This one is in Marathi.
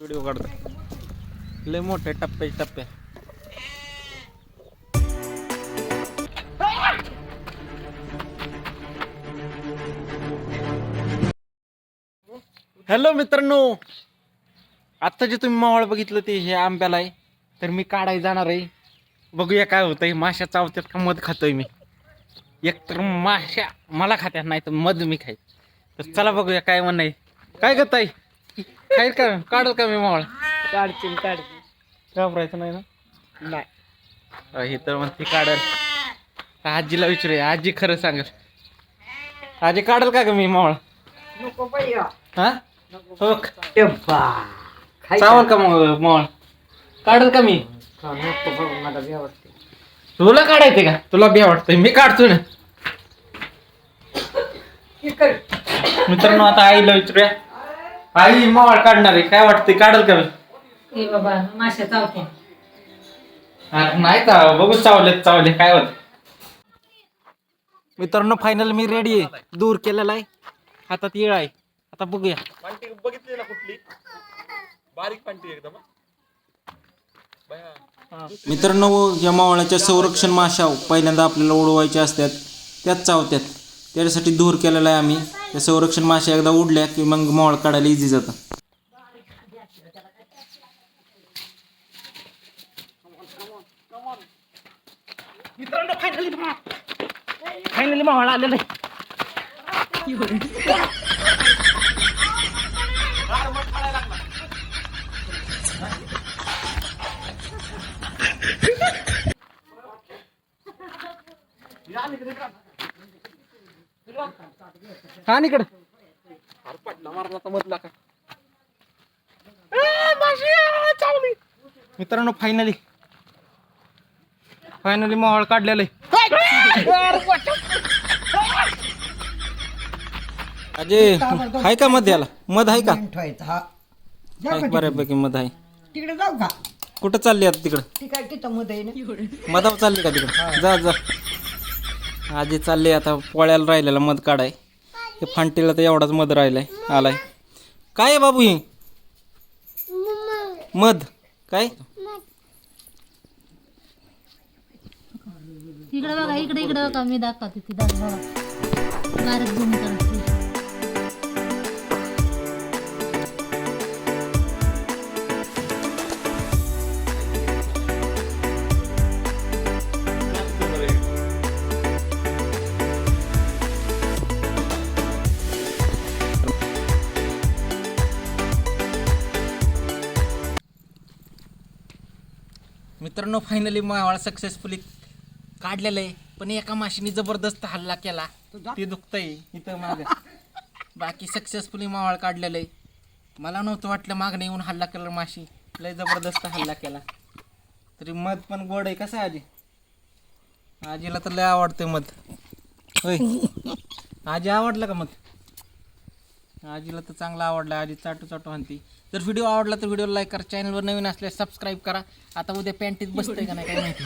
व्हिडिओ काढतो. लय मोठे टप्पे टप्पे. हॅलो मित्रांनो. आता जे तुम्ही मावळ बघितलं ते हे आंब्याला आहे. तर मी काढायला जाणार आहे. बघूया काय होतंय. माश्या चावत्यात का मध खातोय मी? एकतर माश्या मला खात्यात नाही तर मध मी खाय तर चला बघूया काय म्हणणं काय करत काय का काढल का मी मावळ? काढतील काढतील घाबरायचं नाही ना? नाही. हे तर म्हणते काढल. आजीला विचारूया आजी खरं सांगेल. आजी काढल का ग मी मावळ? नको हा. हो? डब्बा चावल का मग मावळ? काढल का मी? नको बाबा मला बी आवडते तुला काढायचे का? तुला बी वाटतंय मी काढतो ना. मित्रांनो आता आईला विचारूया. आई मावळ काढणार आहे. काय वाटतंय? काढल का मी? ए बाबा माश्या चावते अरे नाही का बघू चावले चावले. काय होत मित्रांनो फायनल मी रेडी आहे. दूर केलेला आहे. हातात येळ आहे. आता बघूया. मित्रांनो या मावळाच्या संरक्षण माशा पहिल्यांदा आपल्याला उडवायच्या असतात. त्याच चावत्यात. त्याच्यासाठी दूर केलेला आहे आम्ही. त्या संरक्षण माशा एकदा उडल्या की मग मावळ काढायला इझी जातं. मित्रांनो फायनली फायनली मावळ आलेलं आहे. हा निकड. मित्रांनो फायनली फायनली मावळ काढलेलं आहे. अजय आहे का मध याला? मध आहे का? ठेवायचा हा. जा आहे का बऱ्यापैकी मध आहे. तिकडे जाऊ का? कुठं चालली आता तिकडं? ठीक आहे तिथं मध्ये आहे ना? मधावर चालली का तिकडं? जा जा. आजी चालली आता पोळ्याला राहिलेला मध काढाय. हे फांटीला तर एवढाच मध राहिलाय आलाय. काय आहे बाबू हे? मध. काय? इकडे बघा इकडे इकडे बघा मी दाखवते ती दाखवा. बघा बारीक झूम करते. मित्रांनो फायनली मावळ सक्सेसफुली काढलेलं आहे. पण एका माशीने जबरदस्त हल्ला केला. ते दुखतंय इथं माग. बाकी सक्सेसफुली मावळ काढलेलं आहे. मला नव्हतं वाटलं मागणे येऊन हल्ला केला माशी. लय जबरदस्त हल्ला केला. तरी मध पण गोड आहे. कसं आजी? आजीला तर लय आवडते मध. होय. आजी आवडलं का मध? आजीला तर चांगला आवडला आजी चाटू चाटू म्हणती. जर व्हिडिओ आवडला तर व्हिडिओ लाईक करा चॅनलवर नवीन असल्यास सबस्क्राईब करा. आता उद्या पॅन्टीत बसतंय का नाही काय माहिती.